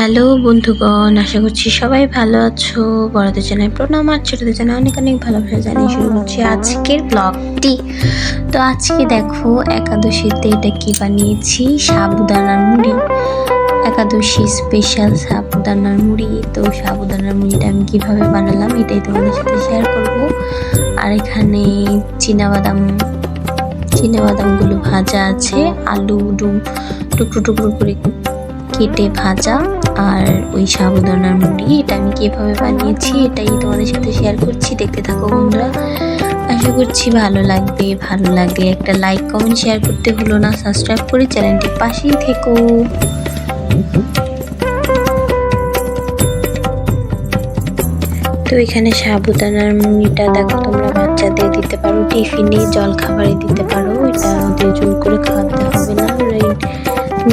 Hello বন্ধুগণ, আশা করছি সবাই ভালো আছো। বড়দের জানাই প্রণাম আর ছোটদের জানাই অনেক অনেক ভালোবাসা জানিয়ে শুরু করছি আজকের ব্লগটি তো আজকে দেখো একাদশীতে এটা কি বানিয়েছি? সাবুদানার মুড়ি। একাদশী স্পেশাল সাবুদানার মুড়ি। তো সাবুদানার মুড়িটা আমি কীভাবে বানালাম এটাই তোমাদের সাথে শেয়ার করব। আর এখানে চীনাবাদাম, চীনাবাদামগুলো ভাজা আছে, আলু ডুম টুকরো টুকরো করে কেটে ভাজা আর ওই সাবুদানার মুড়ি, এটা আমি কীভাবে বানিয়েছি এটাই তোমাদের সাথে শেয়ার করছি। দেখতে থাকো বন্ধুরা। আশা করছি ভালো লাগবে, ভালো লাগলে একটা লাইক কমেন্ট শেয়ার করতে হলো না। সাবস্ক্রাইব করে চ্যানেলটির পাশেই থেকো। তো এখানে সাবুদানার মুড়িটা দেখো, তোমরা বাচ্চাদের দিতে পারো টিফিনে জল খাবারে দিতে পারো। এটা ওদের জোর করে ওরা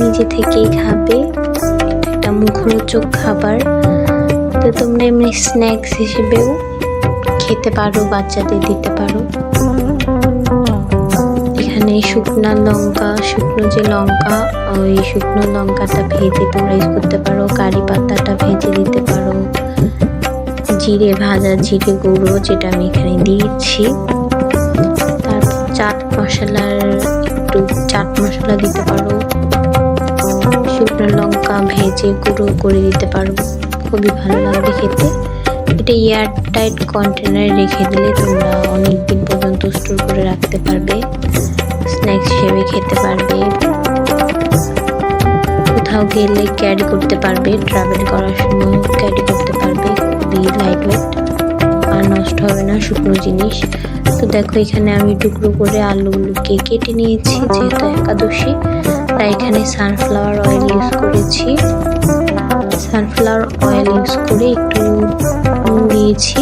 নিজে থেকেই খাবে। একটা মুখরোচক খাবার। তো তোমরা এমনি স্ন্যাক্স হিসেবেও খেতে পারো, বাচ্চাদের দিতে পারো। এখানে শুকনো লঙ্কা, শুকনো যে লঙ্কা, ওই শুকনো লঙ্কাটা ভেজে তোমরা ইউজ করতে পারো, কারি পাতাটা ভেজে দিতে পারো। জিরে ভাজা, জিরে গুঁড়ো যেটা আমি এখানে দিয়েছি। তারপর চাট মশলার একটু চাট মশলা দিতে পারো। শুকনো লঙ্কা ভেজে গুঁড়ো করে দিতে পারো। খুবই ভালো লাগবে খেতে। এটা এয়ার টাইট কন্টেনারে রেখে দিলে তোমরা অনেক দিন পর্যন্ত স্টোর করে রাখতে পারবে, স্ন্যাক্স হিসেবে খেতে পারবে। কোথাও গেলে ক্যারি করতে পারবে, ট্রাভেল করার সময় ক্যারি করতে পারবে, খুবই লাইট ওয়েট আর নষ্ট হবে না শুকনো জিনিস। তো দেখো এখানে আমি টুকরো করে আলুগুলোকে কেটে নিয়েছি, যেহেতু একাদশী। তাই এখানে সানফ্লাওয়ার অয়েল ইউজ করেছি। সানফ্লাওয়ার অয়েল ইউজ করে একটু নুন দিয়েছি।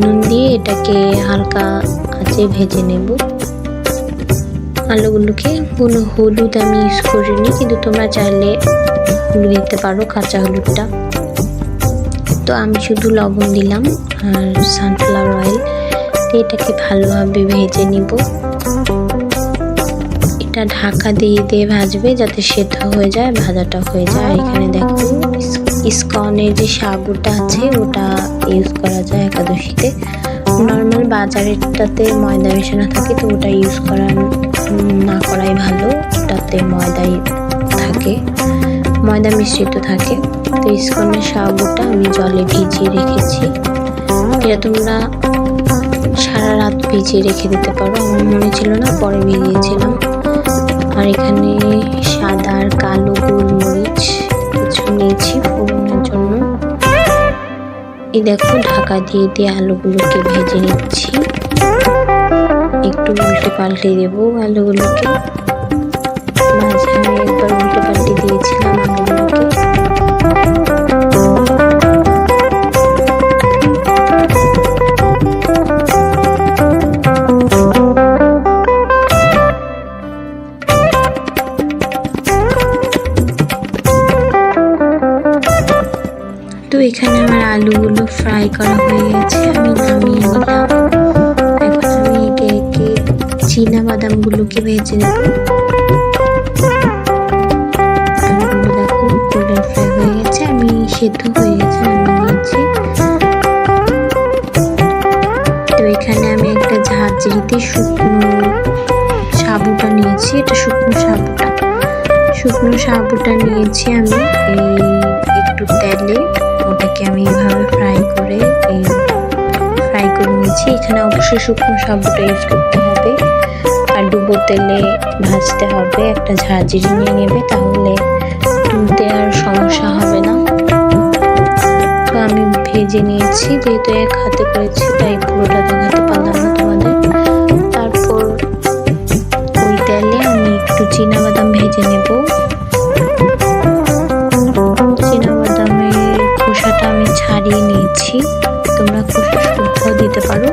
নুন দিয়ে এটাকে হালকা আঁচে ভেজে নেব। আলুগুলোকে কোনো হলুদ আমি ইউজ করিনি, কিন্তু তোমরা চাইলে হলুদ দিতে পারো, কাঁচা হলুদটা। তো আমি শুধু লবণ দিলাম আর সানফ্লাওয়ার অয়েল এটাকে ভালোভাবে ভেজে নিব। এটা ঢাকা দিয়ে দিয়ে ভাজবে যাতে সেদ্ধ হয়ে যায়, ভাজাটা হয়ে যায়। এখানে দেখো, ইস্কনের যে সাগুটা আছে, ওটা ইউজ করা যায় একাদশীতে। নর্মাল বাজারেরটাতে ময়দা মেশানো থাকে, তো ওটা ইউজ করা না করাই ভালো। ওটাতে ময়দাই থাকে, ময়দা মিশ্রিত থাকে। তো ইস্কনের সাগুটা আমি জলে ভিজিয়ে রেখেছি। এটা তোমরা সারা রাত ভিজিয়ে রেখে দিতে পারো। আমার মনে ছিল না, পরে ভিজিয়েছিলাম। আর এখানে সাদা আর কালো গোলমরিচ কিছু নিয়েছি ফোড়নের জন্য। এই দেখো, ঢাকা দিয়ে দিয়ে আলুগুলোকে ভেজে নিচ্ছি। একটু উল্টে পাল্টে দেবো আলুগুলোকে। এখানে আমার আলুগুলো ফ্রাই করা হয়ে গেছে। আমি নামিয়ে নিলাম। এখন আমি একে একে চীনা বাদামগুলোকে ভেজে নেব। হয়ে গেছে। আমি সেদ্ধ হয়ে গেছে নিয়েছি। তো এখানে আমি একটা ঝাঁঝরিতে শুকনো সাবুটা নিয়েছি। এটা শুকনো সাবুটা। শুকনো সাবুটা নিয়েছি আমি। একটু তেলে ওটাকে আমি এভাবে ফ্রাই করে এই ফ্রাই করে নিয়েছি। এখানে অবশ্যই শুকনো সাবুটা ইউজ করতে হবে। আর ডুবো তেলে ভাজতে হবে, একটা ঝাঁঝরি নিয়ে নেবে, তাহলে তুলতে আর সমস্যা হবে না। তো আমি ভেজে নিয়েছি, যেহেতু এক হাতে করেছি, তাই পুরোটা দেখাতে পারলাম না তোমাদের। তারপর ওই তেলে আমি একটু বাদাম ভেজে নেব। নিয়েছি তোমরা খুব শুদ্ধ দিতে পারো।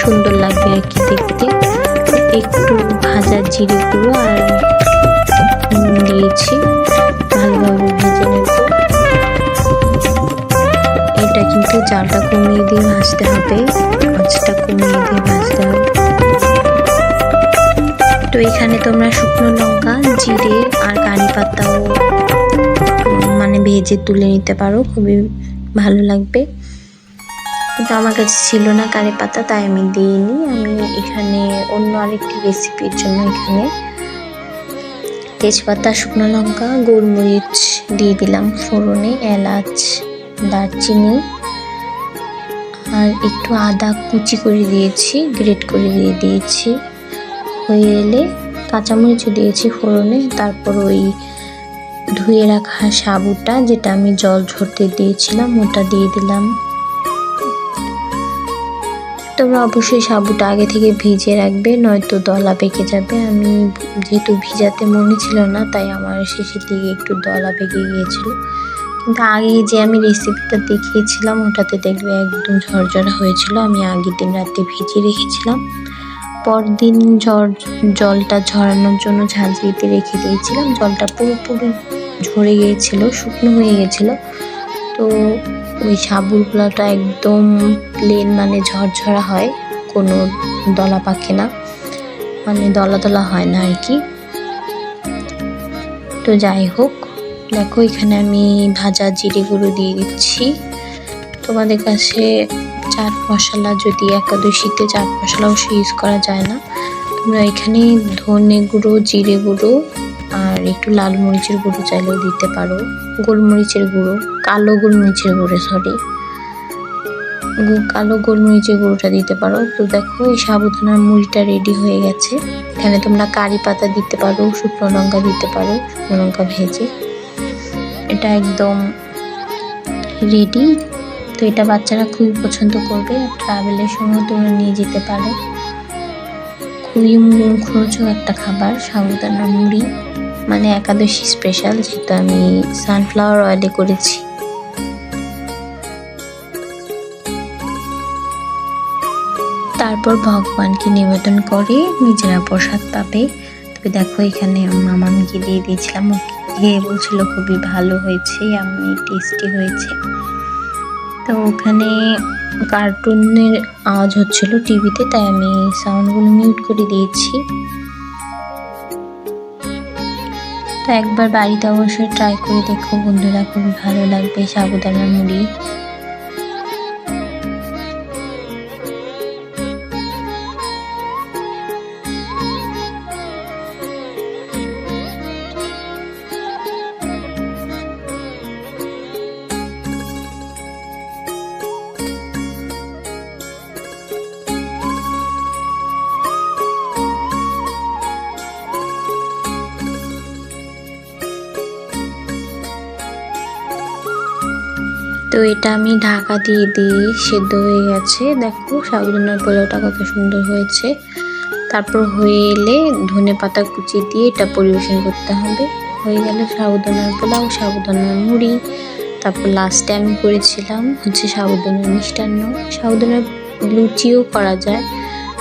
সুন্দর লাগবে আর কি দেখতে। একটু ভাজা জিরে গুঁড়ো আর নুন দিয়েছি। ভালোভাবে ভেজে নেব। এটা কিন্তু জালটা কমিয়ে দিয়ে ভাজতে হবে। আঁচটা কমিয়ে দিয়ে ভাজতে হবে। তো এখানে তোমরা শুকনো লঙ্কা, জিরে আর কারি পাতাও ভেজে তুলে নিতে পারো, খুবই ভালো লাগবে। কিন্তু আমার কাছে ছিল না কারি পাতা, তাই আমি দিইনি। আমি এখানে অন্য আরেকটি রেসিপির জন্য এখানে তেজপাতা, শুকনো লঙ্কা, গোলমরিচ দিয়ে দিলাম ফোড়নে, এলাচ, দারচিনি, আর একটু আদা কুচি করে দিয়েছি গ্রেট করে দিয়ে দিয়েছি। হয়ে এলে কাঁচামরিচও দিয়েছি ফোড়নে, তারপর ওই ধুয়ে রাখা সাবুটা, যেটা আমি জল ঝরতে দিয়েছিলাম, ওটা দিয়ে দিলাম। তোমরা অবশ্যই সাবুটা আগে থেকে ভিজিয়ে রাখবে, নয়তো দলা পেকে যাবে। আমি যেহেতু ভিজাতে মনে ছিল না, তাই আমার শেষের দিকে একটু দলা পেকে গিয়েছিল। কিন্তু আগে যে আমি রেসিপিটা দেখিয়েছিলাম, ওটাতে দেখবে একদম ঝরঝরা হয়েছিল। আমি আগের দিন রাতে ভিজিয়ে রেখেছিলাম। পরদিন ঝড় জলটা ঝরানোর জন্য ঝাঁঝরিতে রেখে দিয়েছিলাম। জলটা পুরোপুরি ঝরে গিয়েছিল, শুকনো হয়ে গেছিল তো ওই সাবুর গোলাটা একদম প্লেন মানে ঝরঝরা হয়, কোনো দলা পাকে না। মানে দলা দলা হয় না আর কি। তো যাই হোক, দেখো এখানে আমি ভাজা জিরে গুঁড়ো দিয়ে দিচ্ছি। তোমাদের কাছে চাট মশলা যদি একাদশীতে চাট মশলা অবশ্যই ইউজ করা যায় না, তোমরা এখানে ধনে গুঁড়ো, জিরে গুঁড়ো আর একটু লাল মরিচের গুঁড়ো চাইলেও দিতে পারো। গোলমরিচের গুঁড়ো, কালো গোলমরিচের গুঁড়ো সরি কালো গোলমরিচের গুঁড়োটা দিতে পারো। তো দেখো, এই সাবুদানার মুড়িটা রেডি হয়ে গেছে। এখানে তোমরা কারি পাতা দিতে পারো, শুকনো লঙ্কা দিতে পারো, শুকনো লঙ্কা ভেজে। এটা একদম রেডি তো এটা বাচ্চারা খুবই পছন্দ করবে। ট্রাভেলের সময় তোমরা নিয়ে যেতে পারো। খুবই মুখরোচক একটা খাবার সাবুদানা মুড়ি। মানে একাদশী স্পেশাল যেটা আমি সানফ্লাওয়ার অয়েলে করেছি। তারপর ভগবানকে নিবেদন করে নিজেরা প্রসাদ পাবে। তবে দেখো, এখানে মামামকে দিয়ে দিয়েছিলাম। খেয়ে বলছিল, খুবই ভালো হয়েছে, আমি টেস্টি হয়েছে। তো ওখানে কার্টুনের আওয়াজ হচ্ছিল টিভিতে তাই আমি সাউন্ডগুলো মিউট করে দিয়েছি। তো একবার বাড়িতে অবশ্যই ট্রাই করে দেখো। বন্ধুরা খুবই ভালো লাগবে সাবুদানা মুড়ি। তো এটা আমি ঢাকা দিয়ে দিয়ে সেদ্ধ হয়ে গেছে। দেখো সাবুদানার পোলাওটা কত সুন্দর হয়েছে। তারপর হয়ে এলে ধনে পাতা কুচি দিয়ে এটা পরিবেশন করতে হবে। হয়ে গেলে সাবুদানার পোলাও সাবুদানার মুড়ি। তারপর লাস্টে আমি করেছিলাম হচ্ছে সাবুদানার মিষ্টান্ন। সাবুদানার লুচিও করা যায়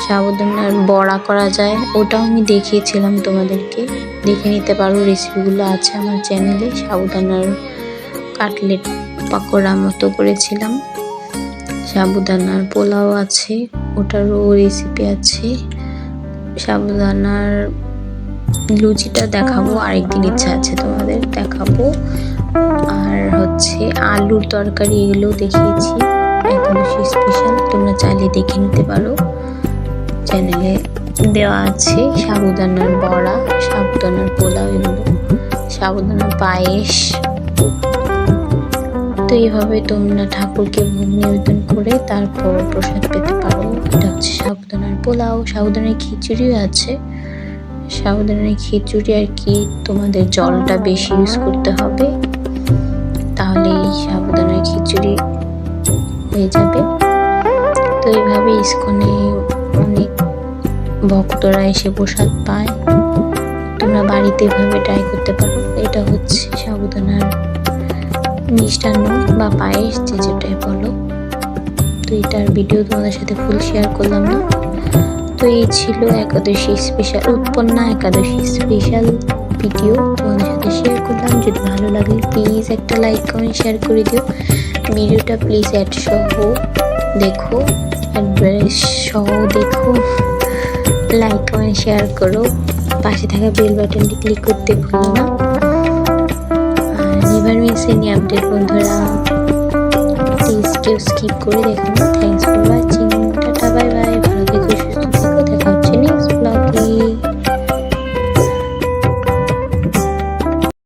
সাবুদানার বড়া করা যায়। ওটাও আমি দেখিয়েছিলাম তোমাদেরকে। দেখে নিতে পারো রেসিপিগুলো আছে আমার চ্যানেলে সাবুদানার কাটলেট পাকোড়া মতো করেছিলাম। সাবুদানার পোলাও আছে, ওটারও রেসিপি আছে। সাবুদানার লুচিটা দেখাবো, আরেকদিন ইচ্ছা আছে তোমাদের দেখাবো। আর হচ্ছে আলুর তরকারি এগুলো দেখিয়েছি। একাদশী স্পেশাল তোমরা চাইলে দেখে নিতে পারো। চ্যানেলে দেওয়া আছে সাবুদানার বড়া, সাবুদানার পোলাও, এগুলো। সাবুদানার পায়েস। তো এইভাবে তোমরা ঠাকুরকে ভোগ নিবেদন করে তারপর প্রসাদ পেতে পারো। এটা হচ্ছে সাবুদানার পোলাও। সাবুদানার খিচুড়িও আছে। সাবুদানার খিচুড়ি আর কি তোমাদের জলটা বেশি ইউজ করতে হবে। তাহলে এই সাবুদানার খিচুড়ি হয়ে যাবে। তো এইভাবে ইস্কনে অনেক ভক্তরা এসে প্রসাদ পায়। তোমরা বাড়িতে এভাবে ট্রাই করতে পারো। এটা হচ্ছে সাবুদানার মিষ্টান্ন বা পায়েস, যে যেটাই বলো। তো এটার ভিডিও তোমাদের সাথে ফুল শেয়ার করলাম না। তো এই ছিল Ekadashi special Utpanna Ekadashi special video তোমাদের সাথে শেয়ার করলাম। যদি ভালো লাগে প্লিজ একটা লাইক কমেন্ট শেয়ার করে দিও। ভিডিওটা প্লিজ অ্যাড সহ দেখো সহ দেখো। লাইক কমেন্ট শেয়ার করো। পাশে থাকা বেল বাটনটি ক্লিক করতে ভুলো না। আবার মিসে নি আপডেট বন্ধুরা প্লিজ কেউ স্কিপ করে দেখুন। Thanks for watching